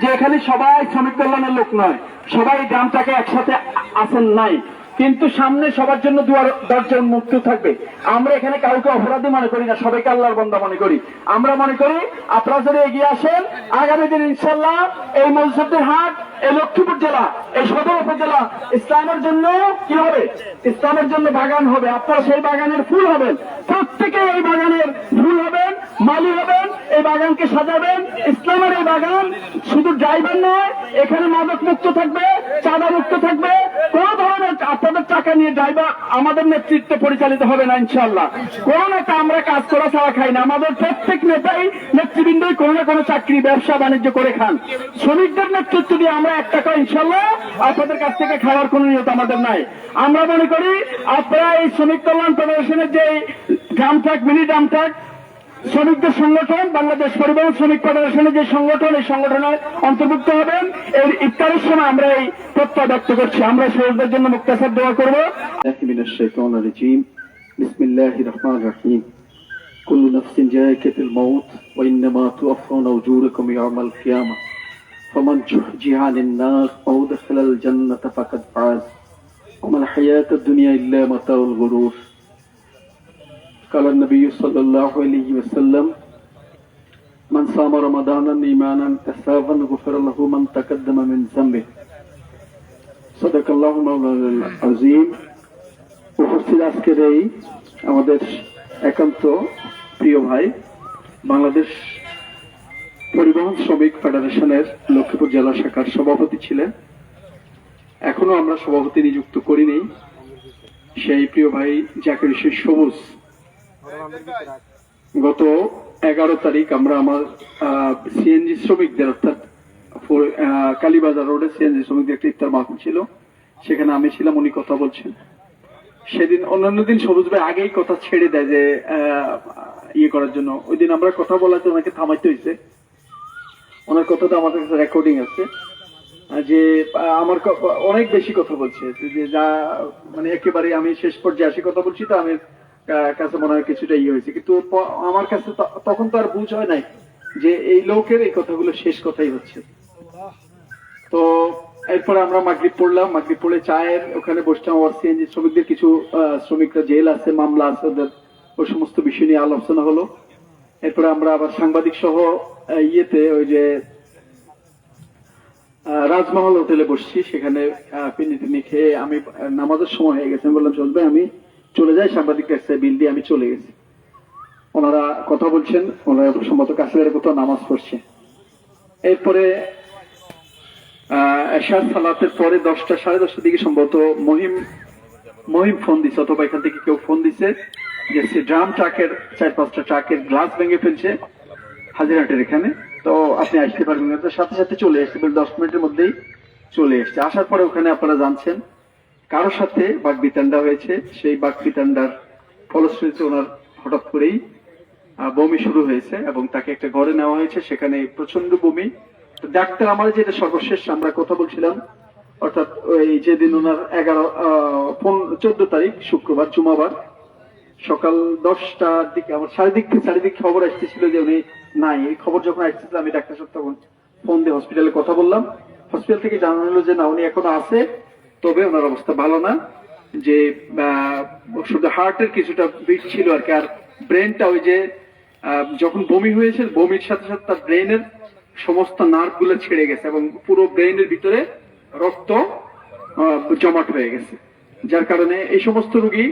যে এখানে সবাই শ্রমিক কল্যাণের লোক নয়, সবাই গ্রামটাকে একসাথে আসেন নাই। কিন্তু সামনে সবার জন্য দুয়ার দশজন মুক্ত থাকবে। আমরা এখানে কাউকে অপরাধী মনে করি না, সবাইকে আল্লাহর বন্ধা মনে করি। আমরা মনে করি, আপনারা যদি এগিয়ে আসেন, আগামী দিন ইনশাল্লাহ এই মসজিদের হাট এই লক্ষ্মীপুর জেলা, এই সদর উপজেলা ইসলামের জন্য কি হবে? ইসলামের জন্য বাগান হবে। আপনারা সেই বাগানের ফুল হবেন। প্রত্যেকে এই বাগানের ফুল হবেন, মালি হবেন, এই বাগানকে সাজাবেন। ইসলামের এই বাগান শুধু ড্রাইভার নয়, এখানে মাদক মুক্ত থাকবে, চাঁদা মুক্ত থাকবে। কোন ধরনের আপনাদের টাকা নিয়ে ড্রাইভার আমাদের নেতৃত্বে পরিচালিত হবে না ইনশাল্লাহ কোন নেতা আমরা কাজ করা ছাড়া খাই না। আমাদের প্রত্যেক নেতাই নেতৃবৃন্দই কোনো না কোনো চাকরি, ব্যবসা, বাণিজ্য করে খান। শ্রমিকদের নেতৃত্ব দিয়ে আমরা এক টাকা ইনশাল্লাহ আপনাদের কাছ থেকে খাওয়ার কোনো নিয়ত আমাদের নাই আমরা মনে করি আপনারা এই শ্রমিক কল্যাণ ফেডারেশনের যে গ্রাম ট্রাক মিনি গ্রাম ট্রাক শ্রমিকদের সংগঠন বাংলাদেশ পরিবহন শ্রমিক ফেডারেশনের যে সংগঠন এই সংগঠনের অন্তর্ভুক্ত হবেন এর ইফতারের সময় আমরা এই প্রত্যয় ব্যক্ত করছি আমরা সহজদের জন্য মুক্তাসার দোয়া করবো الله من الشيطان الرجيم بسم الله الرحمن الرحيم كل نفس جائكة الموت وإنما توفون أجوركم يوم القيامة فمن زحزح عن النار أو دخل الجنة فقد فاز وما الحياة الدنيا إلا متاع الغرور قال النبي صلى الله عليه وسلم من صام رمضانا إيمانا احتسابا غفر له من تقدم من ذنبه صدق الله مولانا العظيم উপস্থিত আজকের এই আমাদের একান্ত প্রিয় ভাই বাংলাদেশ পরিবহন শ্রমিক ফেডারেশনের লক্ষ্মীপুর জেলা শাখার সভাপতি ছিলেন। এখনও আমরা সভাপতি নিযুক্ত করিনি। সেই প্রিয় ভাই জাকির হোসেন সবুজ। গত এগারো তারিখ আমরা আমার সিএনজি শ্রমিকদের, অর্থাৎ কালীবাজার রোডে সিএনজি শ্রমিকদের একটা ইফতার মাহফিল ছিল। সেখানে আমি ছিলাম, উনি কথা বলছেন। সেদিন অন্যান্য দিন সবুজ ভাই আগেই কথা ছেড়ে দেয় যে ইয়ে করার জন্য। ওই দিন আমরা কথা বলাতে ওনাকে থামাইতে হয়েছে ওনার কথাটা আমাদের কাছে রেকর্ডিং আছে। যে, আমার অনেক বেশি কথা বলছে, যে, যা মানে একেবারে আমি শেষ পর্যায়ে আসি কথা বলছি, তো আমি কাছে মনে হয় কিছুটা ইয়ে হয়েছে। কিন্তু আমার কাছে তখন তো আর বুঝ হয় নাই যে, এই লোকের এই কথাগুলো শেষ কথাই হচ্ছে। তো, এরপরে আমরা মাগরিব পড়লাম, মাগরিব পড়ে চায়ের ওখানে বসলাম আবার সিএনজি শ্রমিকদের কিছু শ্রমিকরা জেল আছে, মামলা আছে, ওদের ওই সমস্ত বিষয় নিয়ে আলোচনা হলো। এরপরে আমরা আবার সাংবাদিক সহ ইয়েতে ওই যে রাজমহল হোটেলে বসছি। সেখানে আহ, পিন্নি টিন্নি খেয়ে আমি নামাজের সময় হয়ে গেছে। আমি বললাম চলবে আমি চলে যাই। সাংবাদিক কাছে বিল দিয়ে আমি চলে গেছি। ওনারা কথা বলছেন। ওনারা সম্ভবত কাশ্মীরের কোথাও নামাজ পড়ছে। এরপরে এশার সালাতের পরে দশটা সাড়ে দশটার দিকে সম্ভবত মহিম মহিম ফোন দিছে অথবা এখান থেকে কেউ ফোন দিছে। যে ড্রাম ট্রাকের চার পাঁচটা ট্রাকের গ্লাস ভেঙে ফেলছে হাজিরহাটের এখানে। তো আপনি আসতে পারবেন। তো সাথে সাথে চলে এসছে দশ মিনিটের মধ্যেই চলে এসছে আসার পরে ওখানে আপনারা জানছেন কারোর সাথে বাঘ বিতান্ডা হয়েছে। সেই বাঘ বিতান্ডার ফলশ্রুতিতে ওনার হঠাৎ করেই বমি শুরু হয়েছে এবং তাকে একটা ঘরে নেওয়া হয়েছে। সেখানে প্রচণ্ড বমি। ডাক্তার আমার যেটা সর্বশেষ আমরা কথা বলছিলাম, অর্থাৎ ওই যেদিন ওনার এগারো চোদ্দ তারিখ, শুক্রবার, জুমাবার সকাল দশটার দিকে, আমার চারিদিক চারিদিক খবর আসতেছিল যে উনি নাই। এই খবর যখন আসতেছিল, আমি ডাক্তার সাহেব তখন ফোন দিয়ে হসপিটালে কথা বললাম। হসপিটাল থেকে জানানো হলো যে, না, উনি এখনও আছে, তবে ওনার অবস্থা ভালো না। যে শুধু হার্টের কিছুটা বিট ছিল আর কি। আর ব্রেনটা ওই যে যখন বমি হয়েছে, বমির সাথে সাথে তার ব্রেনের সমস্ত নার্ভগুলো ছেড়ে গেছে এবং পুরো ব্রেনের ভিতরে রক্ত জমাট হয়ে গেছে। যার কারণে এই সমস্ত রোগী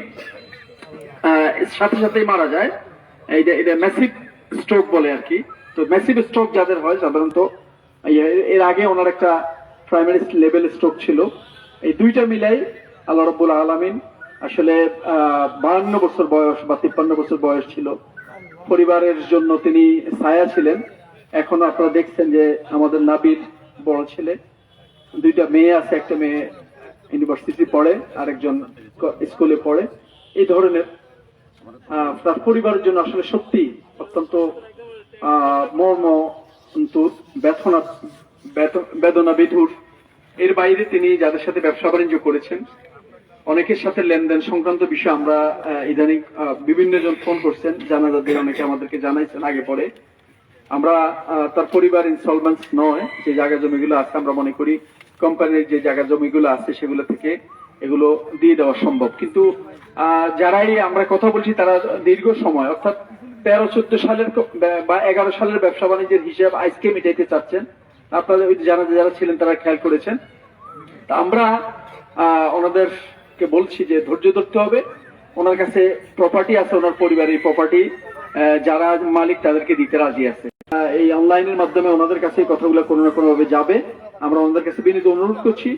সাথে সাথেই মারা যায়। এইটা এটা ম্যাসিভ স্ট্রোক বলে আর কি। তো ম্যাসিভ স্ট্রোক যাদের হয়, সাধারণত এর আগে ওনার একটা প্রাইমারি লেভেল স্ট্রোক ছিল। এই দুইটা মিলাই আল্লাহ রব্বুল আলমিন আসলে বাহান্ন বছর বয়স বা তিপ্পান্ন বছর বয়স ছিল। পরিবারের জন্য তিনি ছায়া ছিলেন। এখন আপনারা দেখছেন যে আমাদের নাবির বড় ছেলে, দুইটা মেয়ে আছে, একটা মেয়ে ইউনিভার্সিটি পড়ে, আরেকজন স্কুলে পড়ে। এই ধরনের তার পরিবারের জন্য আসলে সত্যি অত্যন্ত মর্ম বেথনা বেদনা বিধুর এর বাইরে তিনি যাদের সাথে ব্যবসা বাণিজ্য করেছেন, অনেকের সাথে লেনদেন সংক্রান্ত বিষয়ে আমরা ইদানিং বিভিন্ন জন ফোন করছেন। জানাজাদের অনেকে আমাদেরকে জানাইছেন আগে পরে। আমরা তার পরিবার ইনস্টলমেন্টস নয়, যে জায়গা জমিগুলো আছে, আমরা মনে করি কোম্পানির যে জায়গা জমিগুলো আছে, সেগুলো থেকে এগুলো দিয়ে দেওয়া সম্ভব। কিন্তু যারাই আমরা কথা বলছি, তারা দীর্ঘ সময়, অর্থাৎ তেরো, চোদ্দ সালের বা- এগারো সালের ব্যবসা বাণিজ্যের হিসাব আজকে মিটাইতে চাচ্ছেন। আপনারা ওই যারা যারা ছিলেন, তারা খেয়াল করেছেন। তা আমরা ওনাদেরকে বলছি যে ধৈর্য ধরতে হবে। ওনার কাছে প্রপার্টি আছে, ওনার পরিবারের প্রপার্টি যারা মালিক তাদেরকে দিতে রাজি আছে। এই অনলাইনের মাধ্যমে ওনাদের কাছে কথাগুলো কোনো না কোনো ভাবে যাবে। আমরা ওনাদের কাছে বিনীত অনুরোধ করছি,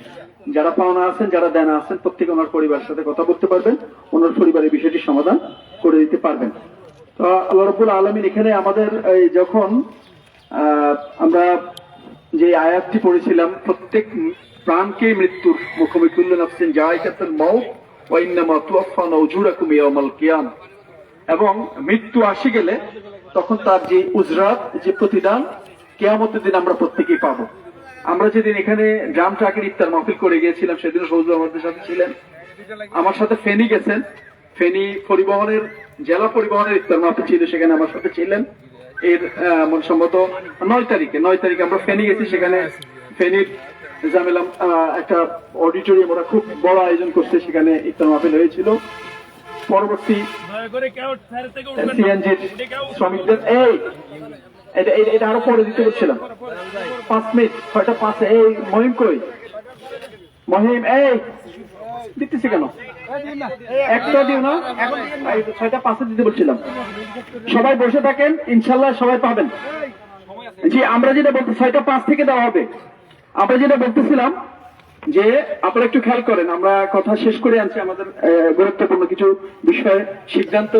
যারা পাওনা আছেন, যারা দেনা আছেন, প্রত্যেকে ওনার পরিবারের সাথে কথা বলতে পারবেন, ওনার পরিবারের বিষয়টি সমাধান করে দিতে পারবেন। তো আল্লাহ রবুল আলমিন এখানে আমাদের যখন আমরা যে আয়াতটি পড়েছিলাম, প্রত্যেক প্রাণকে মৃত্যুর মুখোমুখি উল্লেন আফসিন জায়গাতুল মাউত, ওয়া ইন্নামা তুওয়াফানা উজুরাকুম ইয়াউমাল কিয়াম। এবং মৃত্যু আসি গেলে তখন তার যে উজরাত, যে প্রতিদান, কেয়ামতের দিন আমরা প্রত্যেকেই পাবো। আমরা যেদিন এখানে ড্রাম ট্রাকের ইফতার মাহফিল করে গিয়েছিলাম সেদিন সৌজু আমাদের সাথে ছিলেন। আমার সাথে ফেনী গেছেন। ফেনী পরিবহনের জেলা পরিবহনের ইফতার মাহফিল ছিল সেখানে আমার সাথে ছিলেন। এর মনে সম্ভবত নয় তারিখে নয় তারিখে আমরা ফেনী গেছি সেখানে ফেনীর জামেলাম একটা অডিটোরিয়াম ওরা খুব বড় আয়োজন করছে সেখানে ইফতার মাহফিল হয়েছিল। পরবর্তী। সিএনজির শ্রমিকদের এই! আরও পরে দিতে বলছিলাম। পাঁচ মিনিট, ছয়টা পাঁচে। এই, মহিম কই? মহিম, এই! দিতেছি কেন? একটা দিও না? ছয়টা পাঁচে দিতে বলছিলাম। সবাই বসে থাকেন, ইনশাল্লাহ সবাই পাবেন। জি, আমরা যেটা বলতে ছয়টা পাঁচ থেকে দেওয়া হবে। আমরা যেটা বলতেছিলাম যে, আপনারা একটু খেয়াল করেন, আমরা কথা শেষ করে আনছি। আমাদের গুরুত্বপূর্ণ কিছু বিষয়ে, সিদ্ধান্ত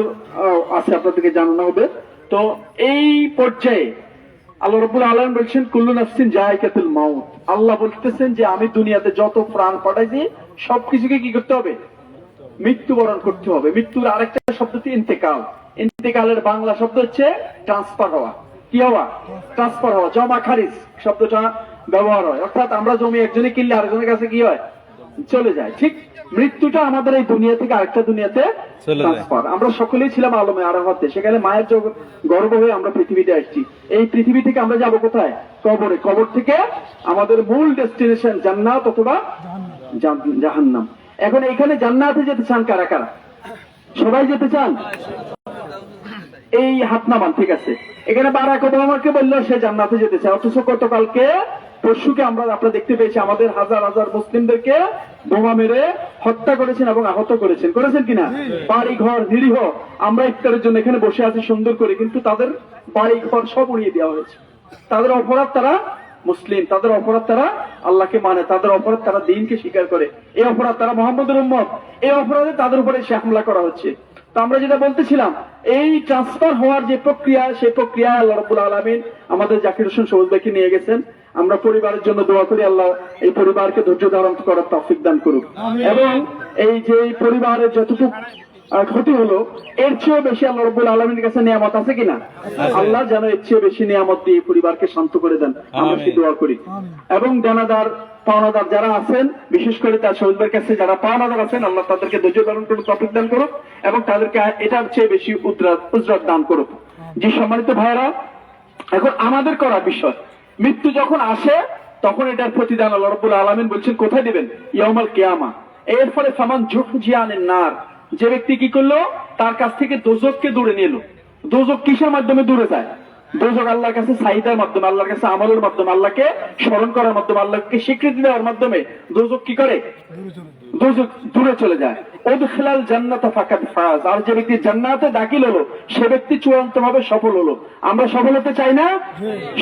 আছে আপনাদেরকে জানানো হবে। তো এই পর্যায়ে আল্লাহ রবুল আলম বলছেন, কুল্লু নাফসিন জায়কাতুল মাউত। আল্লাহ বলতেছেন যে, আমি দুনিয়াতে যত প্রাণ পাঠাইছি, সবকিছুকে কি করতে হবে? মৃত্যুবরণ করতে হবে। মৃত্যুর আরেকটা শব্দ হচ্ছে ইন্তেকাল। ইন্তেকালের বাংলা শব্দ হচ্ছে ট্রান্সফার হওয়া। কি হওয়া? ট্রান্সফার হওয়া। জমা খারিজ শব্দটা ব্যবহার হয়। অর্থাৎ আমরা জমি একজনে কিনলে আরেকজনের কাছে কি হয়? চলে যায়। ঠিক মৃত্যুটা আমাদের এই দুনিয়া থেকে আরেকটা দুনিয়াতে ট্রান্সফার আমরা সকলেই ছিলাম আলমে আরাফাতে। সেখানে মায়ের গর্ব হয়ে আমরা পৃথিবীতে আসছি। এই পৃথিবী থেকে আমরা যাব কোথায়? কবরে। কবর থেকে আমাদের মূল ডেস্টিনেশন জান্নাত অথবা জাহান্নাম। এখন এখানে জান্নাতে যেতে চান কারা কারা? সবাই যেতে চান? এই হাত নামান ঠিক আছে। এখানে বারাক ওবামাকে বলল সে জান্নাতে যেতে চায়। অথচ গতকালকে পরশুকে আমরা আপনারা দেখতে পেয়েছি আমাদের হাজার হাজার মুসলিমদেরকে বোমা মেরে হত্যা করেছেন এবং আহত করেছেন। করেছেন কিনা? বাড়ি ঘর নিরীহ। আমরা ইফতারের জন্য এখানে বসে আছি সুন্দর করে কিন্তু তাদের বাড়ি ঘর সব উড়িয়ে দেওয়া হয়েছে। তাদের অপরাধ তারা মুসলিম তাদের অপরাধ তারা আল্লাহকে মানে তাদের অপরাধ তারা দিনকে স্বীকার করে। এই অপরাধ তারা মোহাম্মদের উম্মত। এই অপরাধে তাদের উপরে সে হামলা করা হচ্ছে। তো আমরা যেটা বলতেছিলাম এই ট্রান্সফার হওয়ার যে প্রক্রিয়া সেই প্রক্রিয়া আল্লাহ রবুল আলমিন আমাদের জাকির হোসেন সবুজ ভাইকে নিয়ে গেছেন। আমরা পরিবারের জন্য দোয়া করি আল্লাহ এই পরিবারকে ধৈর্য ধারণ করার তফিক দান করুক। এবং এই যে পরিবারের যতটুকু ক্ষতি হলো এর চেয়েও বেশি আল্লাহ রব্বুল আলমীর কাছে নিয়ামত আছে কিনা? আল্লাহ যেন এর চেয়ে বেশি নিয়ামত দিয়ে পরিবারকে শান্ত করে দেন। আমরা সে দোয়া করি। এবং দানাদার পাওনাদার যারা আছেন বিশেষ করে তার শহীদদের কাছে যারা পাওনাদার আছেন আল্লাহ তাদেরকে ধৈর্য ধারণ করুক তফিক দান করুক এবং তাদেরকে এটার চেয়ে বেশি উজরাত দান করুক। যে সম্মানিত ভাইরা এখন আমাদের করা বিষয় মৃত্যু যখন আসে, তখন এটার প্রতিদান আল্লাহ রব্বুল আলমিন বলছেন, কোথায় দিবেন? ইয়ামাল কেয়ামা। এর ফলে সামান ঝুঁক জিয়ানের নার। যে ব্যক্তি কি করল? তার কাছ থেকে দোজককে দূরে নিয়ে এলো। দোজক কিসের মাধ্যমে দূরে যায়? দোজক আল্লাহর কাছে মাধ্যমে, আল্লাহর কাছে আমলের মাধ্যমে, আল্লাহকে স্মরণ করার মাধ্যমে, আল্লাহকে স্বীকৃতি দেওয়ার মাধ্যমে কি করে? দূরে চলে যায়। জান্নাত ফাজ। আর যে ব্যক্তি জান্নাতে দাখিল হলো, সে ব্যক্তি চূড়ান্ত ভাবে সফল হলো। আমরা সফল হতে চাই না?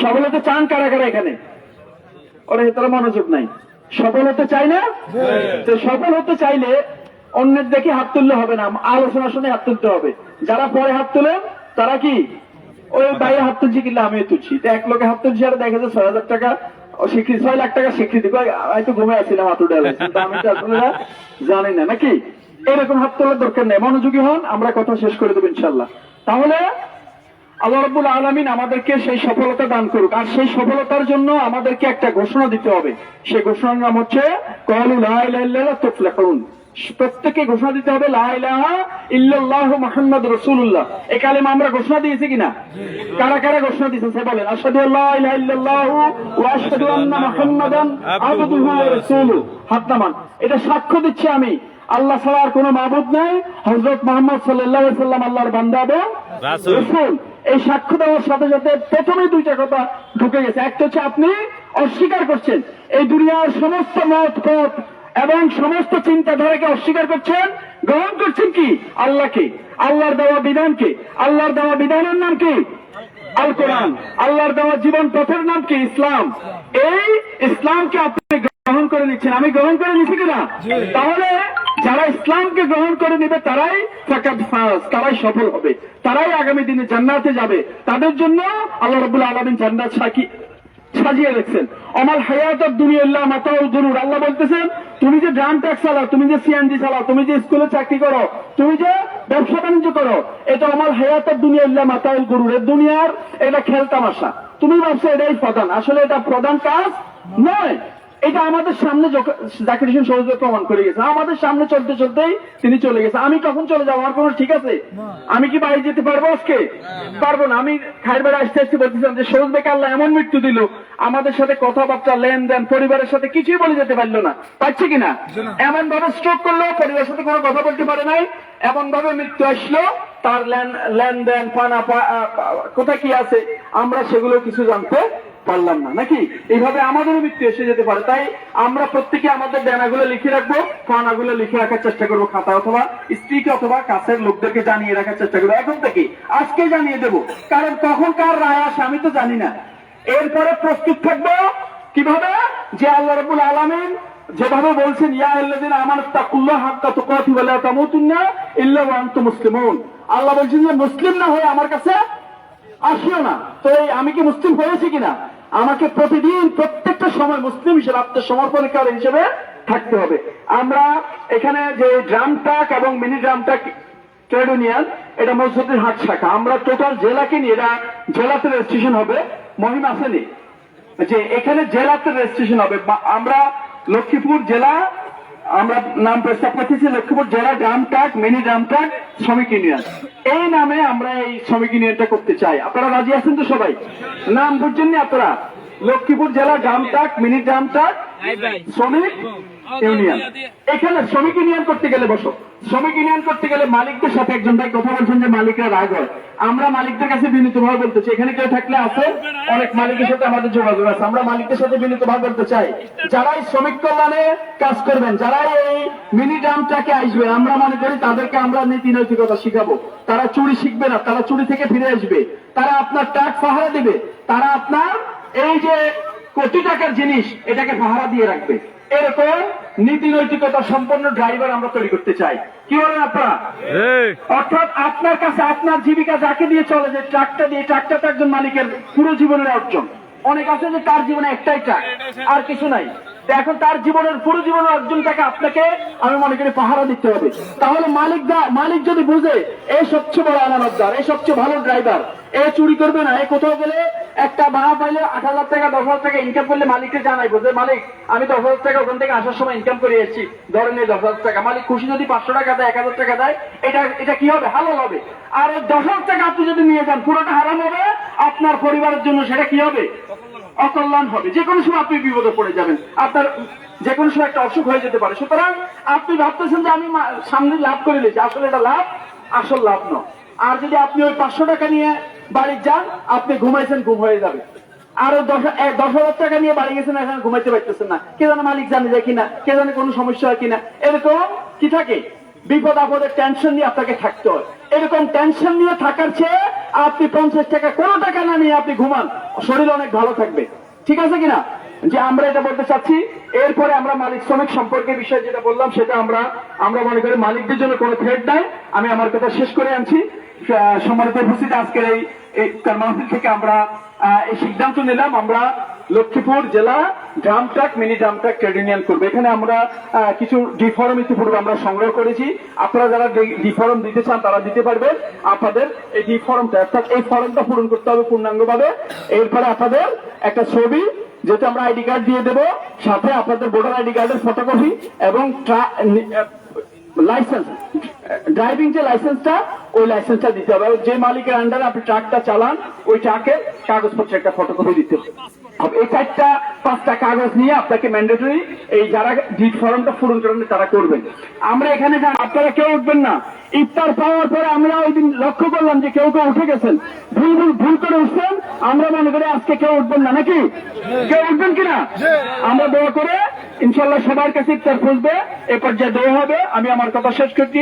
সফল হতে চান কারা কারা এখানে? ওরা, তারা মনোযোগ নাই। সফল হতে চাই না? তো সফল হতে চাইলে অন্যের দেখে হাত তুললে হবে না। আলোচনা শুনে হাত তুলতে হবে। যারা পরে হাত তোলেন, তারা কি? ওই বাইরে হাত তুলছি কিনলে আমিও তুলছি। তো এক লোকে হাত তুলছি আর দেখা যায় ছয় হাজার টাকা স্বীকৃতি ছয় লাখ টাকা স্বীকৃতি। আমি তো ঘুমে আসছিলাম হাত উঠে আমি তো আসলে জানি না, নাকি? এরকম হাত তোলার দরকার নেই। মনোযোগী হন, আমরা কথা শেষ করে দেবো ইনশাল্লাহ তাহলে আল্লাহ রব্বুল আলমিন আমাদেরকে সেই সফলতা দান করুক। আর সেই সফলতার জন্য আমাদেরকে একটা ঘোষণা দিতে হবে। সেই ঘোষণার নাম হচ্ছে, কলু লাইলাইল্লাহ তুফলাহুন। প্রত্যেককে ঘোষণা দিতে হবে ইল্লাল্লাহ মুহাম্মদ রাসূলুল্লাহ। এই কালেমা আমরা ঘোষণা দিয়েছি কিনা? কারা কারা ঘোষণা দিয়েছেন সে বলেন আশহাদু আল্লা ইলাহা ইল্লাল্লাহ ওয়া আশহাদু আন্না মুহাম্মাদান আবদুহু ওয়া রাসূলুহু। হাত নামান। এটা সাক্ষ্য দিচ্ছি আমি। আল্লাহ ছাড়া আর কোনো মাবুদ নাই। হযরত মুহাম্মদ সাল্লাল্লাহু আলাইহি সাল্লাম আল্লাহর বান্দা এবং রাসূল। রাসূল। এই সাক্ষ্য দেওয়ার সাথে সাথে প্রথমে দুইটা কথা ঢুকে গেছে। একটা হচ্ছে আপনি অস্বীকার করছেন। এই দুনিয়ার সমস্ত মত পথ এবং সমস্ত চিন্তাধারাকে অস্বীকার করছেন গ্রহণ করছেন কি? আল্লাহকে। আল্লাহর দেওয়া বিধানকে। আল্লাহর দেওয়া বিধানের নাম কি? আল কোরআন। আল্লাহর দেওয়া জীবন পথের নাম কি? ইসলাম। এই ইসলামকে আপনি গ্রহণ করে নিচ্ছেন। আমি গ্রহণ করে নিচ্ছি কিনা? তাহলে যারা ইসলামকে গ্রহণ করে নেবে তারাই তারাই সফল হবে। তারাই আগামী দিনে জান্নাতে যাবে। তাদের জন্য আল্লাহ রবুল আলমিন জান্নাত সাকি সাজিয়ে রেখেছেন। আমার হায়াত দুনিয়া মাতাউল গরুর আল্লাহ বলতেছেন, তুমি যে ড্রাম ট্যাক্স চালাও, তুমি যে সিএনজি চালাও, তুমি যে স্কুলে চাকরি করো, তুমি যে ব্যবসা বাণিজ্য করো, এটা আমার হায়াত দুনিয়া মাতাউল গরুর এর দুনিয়ার এটা খেলতামাশা তুমি ভাবছ এটাই প্রধান। আসলে এটা প্রধান কাজ নয়। এটা আমাদের সামনে যখ- জাকির হোসেন সহজে প্রমাণ করে গেছে। আমাদের সামনে চলতে চলতেই তিনি চলে গেছে। আমি কখন চলে যাব? আমার কোনো ঠিক আছে? আমি কি বাড়ি যেতে পারব আজকে? পারব না। আমি খাইর বেড়া আসতে আসতে বলতেছিলাম যে সহজ বেকে আল্লাহ এমন মৃত্যু দিল আমাদের সাথে কথাবার্তা লেনদেন পরিবারের সাথে কিছুই বলে যেতে পারল না। পারছে কিনা এমন ভাবে স্ট্রোক করল পরিবারের সাথে কোনো কথা বলতে পারে নাই। এমন ভাবে মৃত্যু আসলো। তার লেন- লেনদেন পানা কোথায় কি আছে? আমরা সেগুলো কিছু জানতে পারলাম না। নাকি? এইভাবে আমাদেরও মৃত্যু এসে যেতে পারে। তাই আমরা প্রত্যেকে আমাদের ডানাগুলো লিখে রাখব ফানাগুলো লিখে রাখার চেষ্টা করব, খাতা অথবা স্ত্রীকে অথবা কাছের লোকদেরকে জানিয়ে রাখার চেষ্টা করব। এখন থেকে আজকে জানিয়ে দেবো, কারণ কখন কার রায় আসে আমি তো জানি না। এরপরে প্রস্তুত থাকব কীভাবে? যে আল্লাহ রবুল আলমিন যেভাবে বলছেন, ইয়া আল্লাদিন আমার তাকুল্লাহ হাক্কা তুকাতি ওয়ালা তামুতুন্না ইল্লা ওয়া আনতুম মুসলিমুন। আল্লাহ বলছেন যে, মুসলিম না হয়ে আমার কাছে আসিও না। তো আমি কি মুসলিম হয়েছি কিনা? আমাকে প্রতিদিন প্রত্যেকটা সময় মুসলিম হিসেবে আত্মসমর্পণকারী হিসেবে থাকতে হবে। আমরা এখানে যে ড্রাম ট্রাক এবং mini drum truck trade union, এটা মসজিদের হাট শাখা। আমরা টোটাল জেলাকে নিয়ে, এটা জেলাতে রেজিস্ট্রেশন হবে, মহিম আসেনি যে এখানে জেলাতে রেজিস্ট্রেশন হবে। আমরা লক্ষ্মীপুর জেলা আমরা নাম প্রস্তাব করতেছি লক্ষ্মীপুর জেলা গ্রাম ট্রাক, মিনি গ্রাম শ্রমিক ইউনিয়ন। এই নামে আমরা এই শ্রমিক ইউনিয়নটা করতে চাই। আপনারা রাজি আছেন তো সবাই? নাম বুঝছেন না আপনারা? লক্ষ্মীপুর জেলা গ্রাম ট্রাক, মিনি গ্রাম শ্রমিক ইউনিয়ন। এখানে শ্রমিক ইউনিয়ন করতে গেলে বসো। শ্রমিক ইউনিয়ন করতে গেলে মালিকদের সাথে একজন ভাই কথা বলছেন যে মালিকরা রাগ হয়। আমরা মালিকদের কাছে বিনীত ভাবে বলতে চাই এখানে কেউ থাকলে আছে? অনেক মালিকের সাথে আমাদের যোগাযোগ আছে। আমরা মালিকদের সাথে বিনীত ভাবে বলতে চাই যারা এই শ্রমিক কল্যাণে কাজ করবেন যারা এই মিনি ড্রামটাকে আসবে আমরা মনে করি তাদেরকে আমরা নীতি নৈতিকতা শিখাবো। তারা চুরি শিখবে না তারা চুরি থেকে ফিরে আসবে। তারা আপনার ট্যাক্স পাহারা দিবে। তারা আপনার এই যে কোটি টাকার জিনিস এটাকে পাহারা দিয়ে রাখবে। এরকম নীতি নৈতিকতা সম্পন্ন ড্রাইভার আমরা তৈরি করতে চাই। কি বলেন আপনারা? অর্থাৎ আপনার কাছে আপনার জীবিকা যাকে দিয়ে চলে যে ট্রাকটা দিয়ে ট্রাকটা তো একজন মালিকের পুরো জীবনের অর্জন। অনেক আছে যে তার জীবনে একটাই ট্রাক আর কিছু নাই। এখন তার জীবনের, পুরো জীবনের অর্জনটাকে আপনাকে, আমি মনে করি পাহারা দিতে হবে। তাহলে মালিক মালিক যদি বুঝে এই সবচেয়ে বড় আমানতদার এই সবচেয়ে ভালো ড্রাইভার, এ চুরি করবে না, এ কোথাও গেলে একটা ভাড়া পাইলে আট হাজার টাকা, দশ হাজার টাকা ইনকাম করলে মালিককে জানাইবো যে মালিক, আমি দশ হাজার টাকা ওখান থেকে আসার সময় ইনকাম করে এসেছি ধরেন এই দশ হাজার টাকা। মালিক খুশি যদি পাঁচশো টাকা দেয়, এক হাজার টাকা দেয়, এটা এটা কি হবে? হালাল হবে। আর দশ হাজার টাকা আপনি যদি নিয়ে যান, পুরোটা হারাম হবে, আপনার পরিবারের জন্য সেটা কি হবে? অকল্যাণ হবে। যে কোনো সময় আপনি বিপদে পড়ে যাবেন। আপনার যে কোনো সময় একটা অসুখ হয়ে যেতে পারে। সুতরাং আপনি ভাবতেছেন যে আমি সামনে লাভ করে নিয়েছি। আসলে এটা লাভ, আসল লাভ নয়। আর যদি আপনি ওই পাঁচশো টাকা নিয়ে বাড়ি যান, আপনি ঘুমাইছেন, ঘুম হয়ে যাবে। আরও দশ দশ হাজার টাকা নিয়ে বাড়ি গেছেন, এখন ঘুমাইতে পারতেছেন না। কে জানে মালিক জানে যায় কিনা, কে জানে কোনো সমস্যা হয় কিনা। এরকম কি থাকে? বিপদ আপদের টেনশন নিয়ে আপনাকে থাকতে হয়। এরকম টেনশন নিয়ে থাকার চেয়ে আপনি পঞ্চাশ টাকা, কোনো টাকা না নিয়ে আপনি ঘুমান। শরীর অনেক ভালো থাকবে। ঠিক আছে কিনা? যে আমরা এটা বলতে চাচ্ছি, এরপরে আমরা মালিক শ্রমিক সম্পর্কে বিষয় যেটা বললাম, সেটা আমরা আমরা মনে করি মালিকদের জন্য কোনো থ্রেড নাই। আমি আমার কথা শেষ করে আনছি। সম্মানিত উপস্থিত, আজকের এই মাহফিল থেকে আমরা এই সিদ্ধান্ত নিলাম। আমরা লক্ষ্মীপুর জেলা drum truck mini drum truck trade union করব। এখানে আমরা কিছু ডিফর্ম ইতিপূর্বে আমরা সংগ্রহ করেছি। আপনারা যারা ডিফর্ম দিতে চান, তারা দিতে পারবেন। আপনাদের এই ডিফর্মটা অর্থাৎ এই ফর্মটা পূরণ করতে হবে পূর্ণাঙ্গভাবে। এরপরে আপনাদের একটা ছবি, যেটা আমরা আইডি কার্ড দিয়ে দেবো। সাথে আপনাদের ভোটার আইডি কার্ডের ফটোকপি এবং লাইসেন্স ড্রাইভিং যে লাইসেন্সটা ওই লাইসেন্সটা দিতে হবে। যে মালিকের আন্ডারে আপনি ট্রাকটা চালান, ওই ট্রাকের কাগজপত্র একটা ফটোকপি দিতে হবে। এই চারটা পাঁচটা কাগজ নিয়ে আপনাকে ম্যান্ডেটরি এই যারা ডিট ফর্মটা পূরণ করেন, তারা করবেন। আমরা এখানে আপনারা কেউ উঠবেন না। ইফতার পাওয়ার পরে আমরা ওই দিন লক্ষ্য করলাম যে কেউ কেউ উঠে গেছেন। ভুল ভুল ভুল করে উঠছেন। আমরা মনে করি আজকে কেউ উঠবেন না, নাকি? কেউ উঠবেন কিনা? আমরা দোয়া করে ইনশাল্লাহ সবার কাছে ইফতার খুঁজবে। এ পর্যায়ে দোয়া হবে। আমি আমার কথা শেষ করছি।